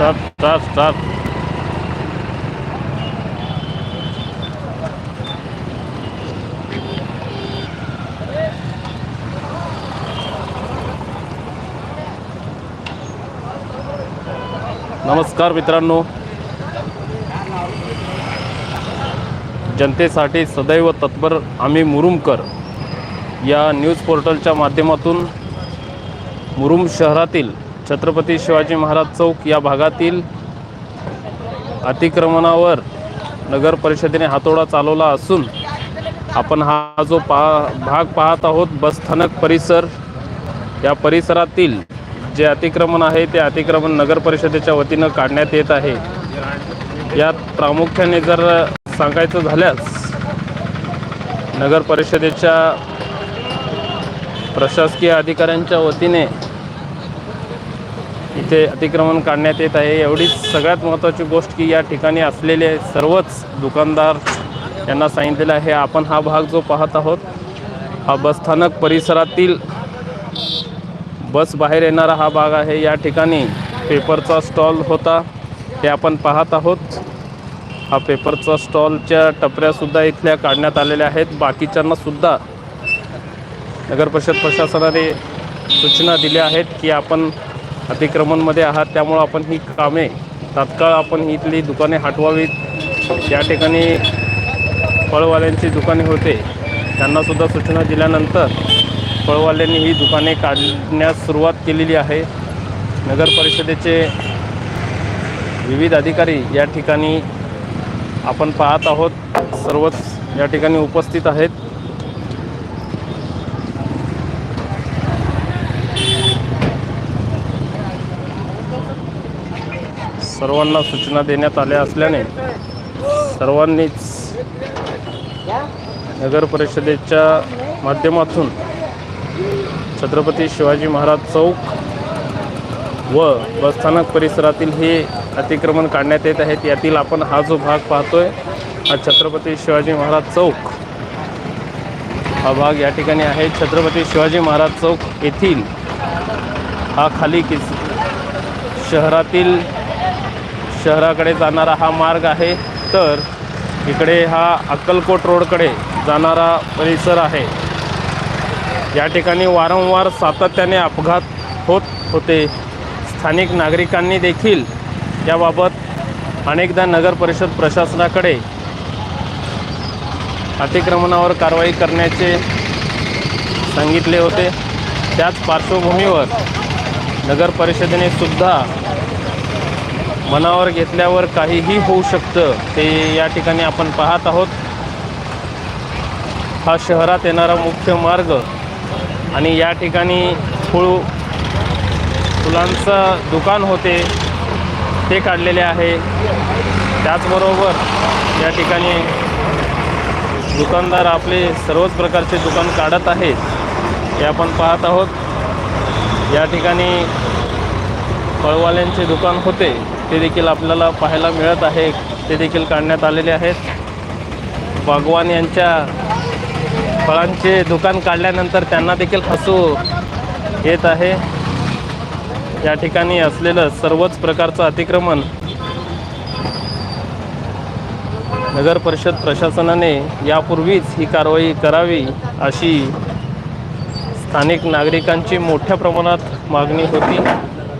Start start start नमस्कार मित्रांनो. जनतेसाठी सदैव तत्पर आम्ही मुरुमकर या न्यूज पोर्टलच्या माध्यमातून मुरुम शहरातील छत्रपती शिवाजी महाराज चौक या भागातील अतिक्रमणावर नगर परिषदेने हातोडा चालवला असून आपण हा जो पा भाग पाहत आहोत बसस्थानक परिसर या परिसरातील जे अतिक्रमण आहे ते अतिक्रमण नगर परिषदेच्या वतीनं काढण्यात येत आहे. यात प्रामुख्याने जर सांगायचं झाल्यास नगर परिषदेच्या प्रशासकीय अधिकाऱ्यांच्या वतीने इथे अतिक्रमण काढण्यात येत आहे. एवढीच सगळ्यात महत्त्वाची गोष्ट की या ठिकाणी असलेले सर्वच दुकानदार यांना सांगितलेलं आहे. आपण हा भाग जो पाहत आहोत हा बसस्थानक परिसरातील बस बाहेर येणारा हा भाग आहे. या ठिकाणी पेपरचा स्टॉल होता ते आपण पाहत आहोत. हा पेपरचा स्टॉलच्या टपऱ्यासुद्धा इथल्या काढण्यात आलेल्या आहेत. बाकीच्यांनासुद्धा नगरपरिषद नगर परिषद प्रशासनाने सूचना दिल्या आहेत की आपण अतिक्रमणमध्ये आहात त्यामुळं आपण ही कामे तात्काळ आपण इथली दुकाने हटवावीत. या ठिकाणी फळवाल्यांची दुकाने होते. त्यांनासुद्धा सूचना दिल्यानंतर फळवाल्यांनी ही दुकाने काढण्यास सुरुवात केलेली आहे. नगर परिषदेचे विविध अधिकारी या ठिकाणी आपण पाहत आहोत. सर्वच या ठिकाणी उपस्थित आहेत. सर्वांना सूचना देण्यात आल्या असल्याने सर्वांनीच नगर परिषदेच्या माध्यमातून छत्रपती शिवाजी महाराज चौक व बसस्थानक परिसरातील हे अतिक्रमण काढण्यात येत आहेत. यातील आपण हा जो भाग पाहतोय हा छत्रपती शिवाजी महाराज चौक. हा भाग या ठिकाणी आहे. छत्रपती शिवाजी महाराज चौक येथील हा खाली किस शहरातील शहराकडे जाणारा हा मार्ग आहे तर इकडे हा अक्कलकोट रोडकडे जाणारा परिसर आहे. या ठिकाणी वारंवार सातत्याने अपघात होत होते. स्थानिक नागरिकांनी देखील याबाबत अनेकदा नगर परिषद प्रशासनाकडे अतिक्रमणावर कारवाई करण्याचे सांगितले होते. त्याच पार्श्वभूमीवर नगर परिषदेने सुद्धा मनावर घेतल्यावर काहीही होऊ शकतं ते या ठिकाणी आपण पाहत आहोत. हा शहरात येणारा मुख्य मार्ग आणि या ठिकाणी फुळू फुलांचं दुकान होते ते काढलेले आहे. त्याचबरोबर या ठिकाणी दुकानदार आपले सर्वच प्रकारचे दुकान काढत आहेत हे आपण पाहत आहोत. या ठिकाणी फळवाल्यांचे दुकान होते. ते देखील आपल्याला पाहायला मिळत आहे. ते देखील काढण्यात आलेले आहेत. भगवान यांच्या फळांचे दुकान काढल्यानंतर त्यांना देखील हसू येत आहे. या ठिकाणी असलेलं सर्वच प्रकारचं अतिक्रमण नगर परिषद प्रशासनाने यापूर्वीच ही कारवाई करावी अशी स्थानिक नागरिकांची मोठ्या प्रमाणात मागणी होती.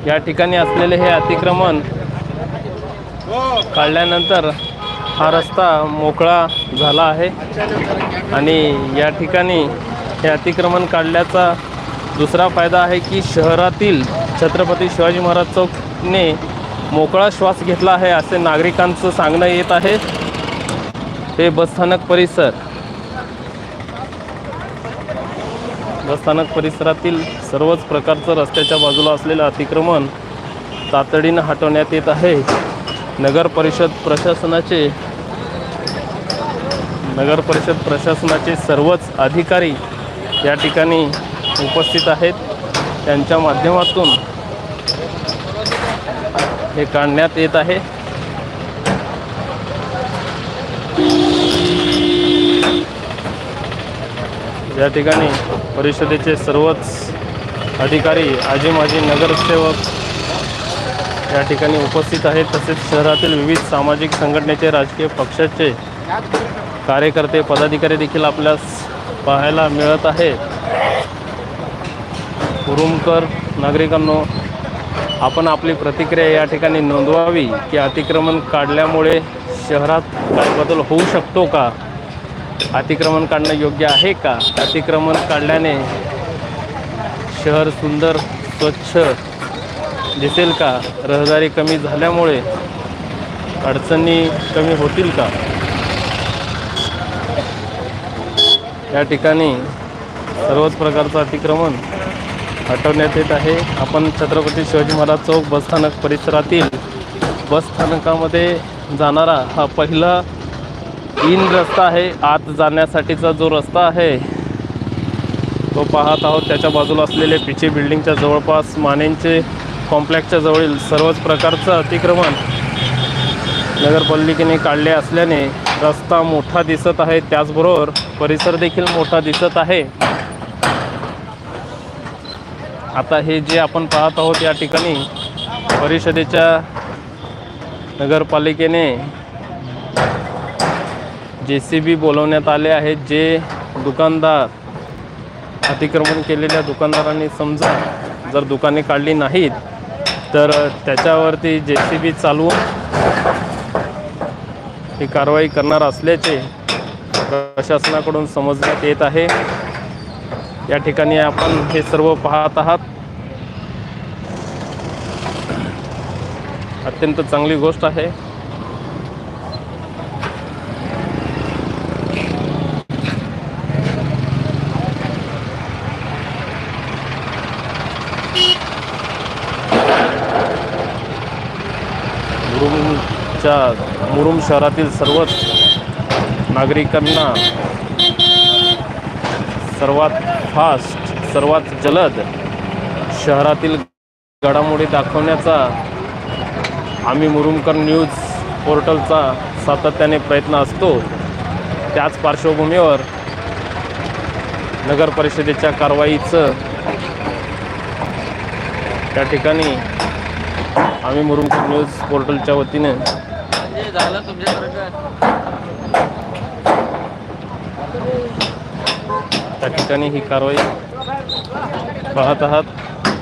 या ठिकाणी असलेले हे अतिक्रमण काढल्यानंतर हा रस्ता मोकळा झाला आहे. आणि या ठिकाणी हे अतिक्रमण काढल्याचा दुसरा फायदा आहे की शहरातील छत्रपती शिवाजी महाराज चौकने मोकळा श्वास घेतला आहे असे नागरिकांचं सांगणं येत आहे. हे बसस्थानक परिसर. बसस्थानक परिसरातील सर्वच प्रकारचं रस्त्याच्या बाजूला असलेलं अतिक्रमण तातडीनं हटवण्यात येत आहे. नगर परिषद प्रशासनाचे नगर परिषद प्रशासनाचे सर्वच अधिकारी या ठिकाणी उपस्थित आहेत. त्यांच्या माध्यमातून हे काढण्यात येत आहे. या ठिकाणी परिषदेचे सर्वच अधिकारी आजी माजी नगरसेवक या ठिकाणी उपस्थित आहेत. तसेच शहरातील विविध सामाजिक संघटनेचे राजकीय पक्षाचे कार्यकर्ते पदाधिकारी देखील आपल्यास पाहायला मिळत आहेत. उरुमकर नागरिकांनो आपण आपली प्रतिक्रिया या ठिकाणी नोंदवावी की अतिक्रमण काढल्यामुळे शहरात काय बदल होऊ शकतो का? अतिक्रमण काढणं योग्य आहे का? अतिक्रमण काढल्याने शहर सुंदर स्वच्छ दिसेल का? रहदारी कमी झाल्यामुळे अडचणी कमी होतील का? या ठिकाणी सर्वच प्रकारचं अतिक्रमण हटवण्यात येत आहे. आपण छत्रपती शिवाजी महाराज चौक बसस्थानक परिसरातील बसस्थानकामध्ये जाणारा हा पहिला इन रस्ता आहे. आत जाण्यासाठीचा जो रस्ता आहे तो पाहत आहोत. त्याच्या बाजूला असलेले पिचे बिल्डिंगच्या जवळपास मानेंचे कॉम्प्लेक्सच्या जवळील सर्वच प्रकारचं अतिक्रमण नगरपालिकेने काढले असल्याने रस्ता मोठा दिसत आहे. त्याचबरोबर परिसर देखील मोठा दिसत आहे. आता हे जे आपण पाहत आहोत या ठिकाणी परिषदेच्या नगरपालिकेने जे सी बी बोलवण्यात आले आहेत. जे दुकानदार अतिक्रमण केलेल्या दुकानदारांनी समजा जर दुकाने काढली नाहीत तर त्याच्यावरती जे सी बी चालवून ही कारवाई करणार असल्याचे प्रशासनाकडून समजण्यात येत आहे. या ठिकाणी आपण हे सर्व पाहत आहात. अत्यंत चांगली गोष्ट आहे. मुरुमच्या मुरुम शहरातील सर्वच नागरिकांना सर्वात फास्ट सर्वात जलद शहरातील घडामोडी दाखवण्याचा आम्ही मुरुमकर न्यूज पोर्टलचा सातत्याने प्रयत्न असतो. त्याच पार्श्वभूमीवर नगर परिषदेच्या कारवाईचं त्या ठिकाणी आम्ही मुरुमकर न्यूज पोर्टलच्या वतीने. त्या ठिकाणी ही कारवाई पाहत आहात.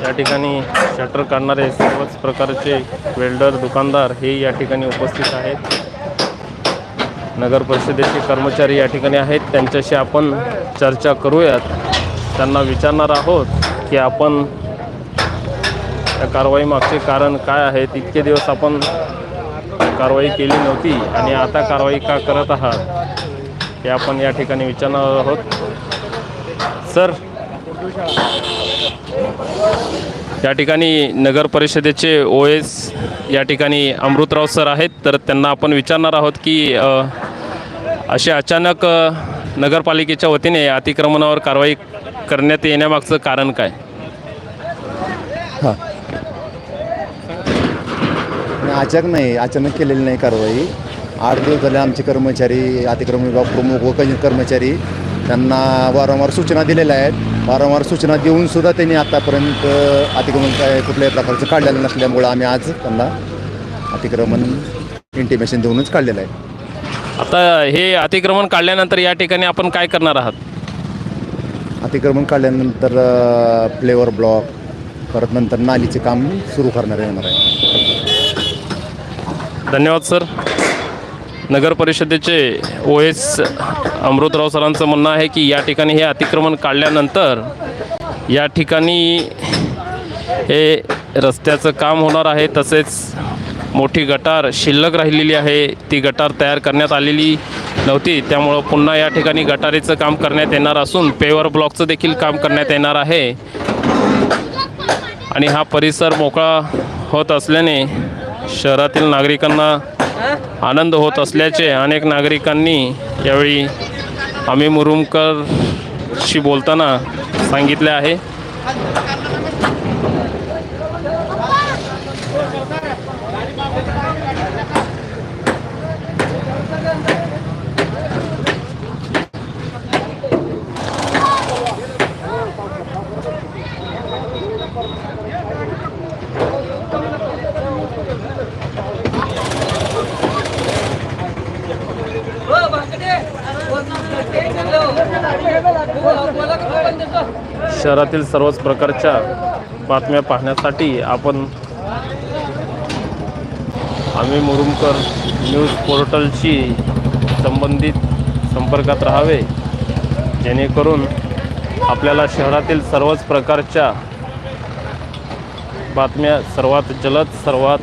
या ठिकाणी शटर काढणारे सर्वच प्रकारचे वेल्डर दुकानदार हे या ठिकाणी उपस्थित आहेत. नगर परिषदेचे कर्मचारी या ठिकाणी आहेत. त्यांच्याशी आपण चर्चा करूयात. त्यांना विचारणार आहोत की आपण या कारवाईमागचे कारण काय आहेत इतके दिवस आपण कारवाई केली नव्हती आणि आता कारवाई का करत आहात हे आपण या ठिकाणी विचारणार आहोत. सर या ठिकाणी नगर परिषदेचे ओ एस या ठिकाणी अमृतराव सर आहेत तर त्यांना आपण विचारणार आहोत की असे अचानक नगरपालिकेच्या वतीने अतिक्रमणावर कारवाई करण्यात येण्यामागचं कारण काय? हां. अचानक नाही अचानक केलेली नाही कारवाई. आठ दिवस झाले आमचे कर्मचारी अतिक्रमण विभाग प्रमुख व काही कर्मचारी त्यांना वारंवार सूचना दिलेल्या आहेत. वारंवार सूचना देऊन सुद्धा त्यांनी आतापर्यंत अतिक्रमण काय कुठल्याही प्रकारचं काढलेलं नसल्यामुळं आम्ही आज त्यांना अतिक्रमण इंटिमेशन देऊनच काढलेलं आहे. आता हे अतिक्रमण काढल्यानंतर या ठिकाणी आपण काय करणार आहात? अतिक्रमण काढल्यानंतर फ्लेवर ब्लॉक परत नंतर नालीचे काम सुरू करणार येणार आहे. धन्यवाद सर. नगर परिषदेचे ओ एस अमृतराव सरांचं म्हणणं आहे की या ठिकाणी हे अतिक्रमण काढल्यानंतर या ठिकाणी हे रस्त्याचं काम होणार आहे. तसेच मोठी गटार शिल्लक राहिलेली आहे. ती गटार तयार करण्यात आलेली नव्हती. त्यामुळं पुन्हा या ठिकाणी गटारीचं काम करण्यात येणार असून पेवर ब्लॉकचं देखील काम करण्यात येणार आहे. आणि हा परिसर मोकळा होत असल्याने शहरातील नागरिकांना आनंद होत असल्याचे अनेक नागरिकांनी यावेळी आम्ही मुरुमकरशी बोलताना सांगितले आहे. शहरातील सर्वच प्रकारच्या बातम्या पाहण्यासाठी आपण आम्ही मुरुमकर न्यूज पोर्टलशी संबंधित संपर्कात राहावे जेणेकरून आपल्याला शहरातील सर्वच प्रकारच्या बातम्या सर्वात जलद सर्वात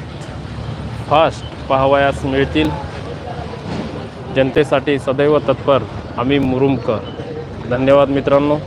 फास्ट पाहावयास मिळतील. जनतेसाठी सदैव तत्पर आम्ही मुरुमकर. धन्यवाद मित्रांनो.